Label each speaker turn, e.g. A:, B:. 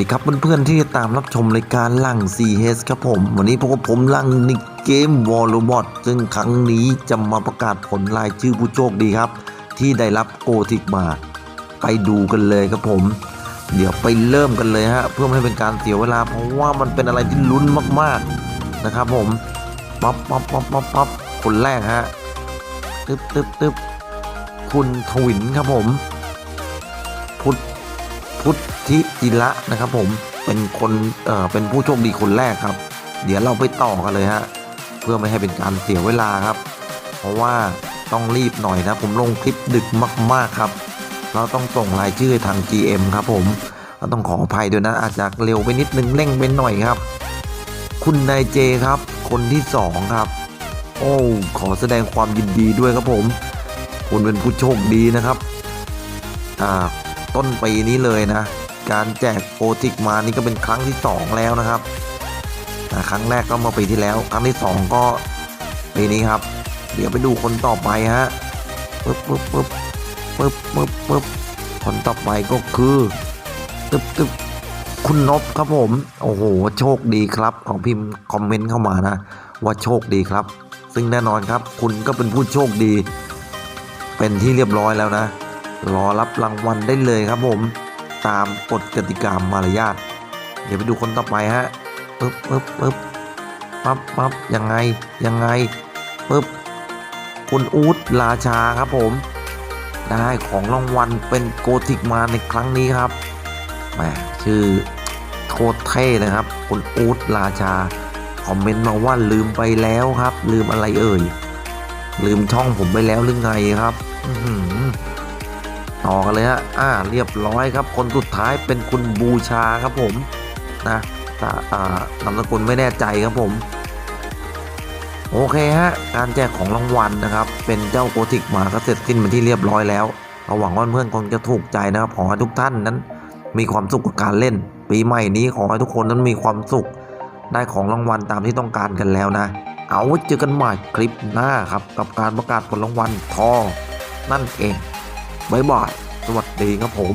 A: สวัสดีครับเพื่อนๆที่ตามรับชมรายการลัง CS ครับผม วันนี้พบกับผมลังในเกมวอลลบอทซึ่งครั้งนี้จะมาประกาศผลรายชื่อผู้โชคดีครับ ที่ได้รับโกทิกมา ไปดูกันเลยครับผม เดี๋ยวไปเริ่มกันเลยฮะ เพื่อไม่ให้เป็นการเสียเวลา เพราะว่ามันเป็นอะไรที่ลุ้นมากๆนะครับผมปั๊บปั๊บปั๊บปั๊บปั๊บคนแรกฮะตึ๊บตึ๊บตึ๊บคุณทวินครับผม พุทธ พุทธิจิระนะครับผมเป็นคนเอ่อเป็นผู้โชคดีคนแรกครับ เดี๋ยวเราไปต่อกันเลยฮะเพื่อไม่ให้เป็นการเสียเวลาครับ เพราะว่าต้องรีบหน่อยนะ ผมลงคลิปดึกมาก ๆ ครับ เราต้องส่งรายชื่อทาง GM ครับผมเราต้องขออภัยด้วยนะอาจจะเร็วไปนิดนึงเร่งไปหน่อยครับ คุณนายเจครับ คนที่สองครับ โอ้ขอแสดงความยินดีด้วยครับผม คุณเป็นผู้โชคดีนะครับอ่า ต้นปีนี้เลยนะ การแจกโอทิกมานี่ก็เป็นครั้งที่ 2 แล้วนะครับครั้งแรกก็เมื่อปีที่แล้ว ครั้งที่ 2 ก็ปีนี้ครับ เดี๋ยวไปดูคนต่อไปฮะปึ๊บปึ๊บปึ๊บปึ๊บปึ๊บปึ๊บคนต่อไปก็คือตึ๊บตึ๊บคุณนบครับผม โอ้โห โชคดีครับ ของพิมพ์คอมเมนต์เข้ามานะ ว่าโชคดีครับ ซึ่งแน่นอนครับ คุณก็เป็นผู้โชคดี เป็นที่เรียบร้อยแล้วนะ รอรับรางวัลได้เลยครับผมตามกฎกติกามารยาทเดี๋ยวไปดูคนต่อไปฮะปึ๊บปึ๊บปึ๊บปั๊บปั๊บยังไงยังไงปึ๊บคุณอูดราชาครับผม ได้ของรางวัลเป็นโกธิกมาในครั้งนี้ครับแหมชื่อโคตรเท่เลยครับ คุณอูดราชา คอมเมนต์มาว่าลืมไปแล้วครับ ลืมอะไรเอ่ย ลืมช่องผมไปแล้วหรือไงครับ อื ต่อกันเลยฮะอ่าเรียบร้อยครับ คนสุดท้ายเป็นคุณบูชาครับผมนะแต่อ่านามสกุลไม่แน่ใจครับผม โอเคฮะ การแจกของรางวัลนะครับ เป็นเจ้าโกติกมาก็เสร็จสิ้นเป็นที่เรียบร้อยแล้วเราหวังว่าเพื่อนคงจะถูกใจนะครับขอให้ทุกท่านนั้น มีความสุขกับการเล่น ปีใหม่นี้ขอให้ทุกคนนั้นมีความสุข ได้ของรางวัลตามที่ต้องการกันแล้วนะ เอาไว้เจอกันใหม่คลิปหน้าครับกับการประกาศผลรางวัลทองนั่นเอง บ๊ายบาย สวัสดีครับผม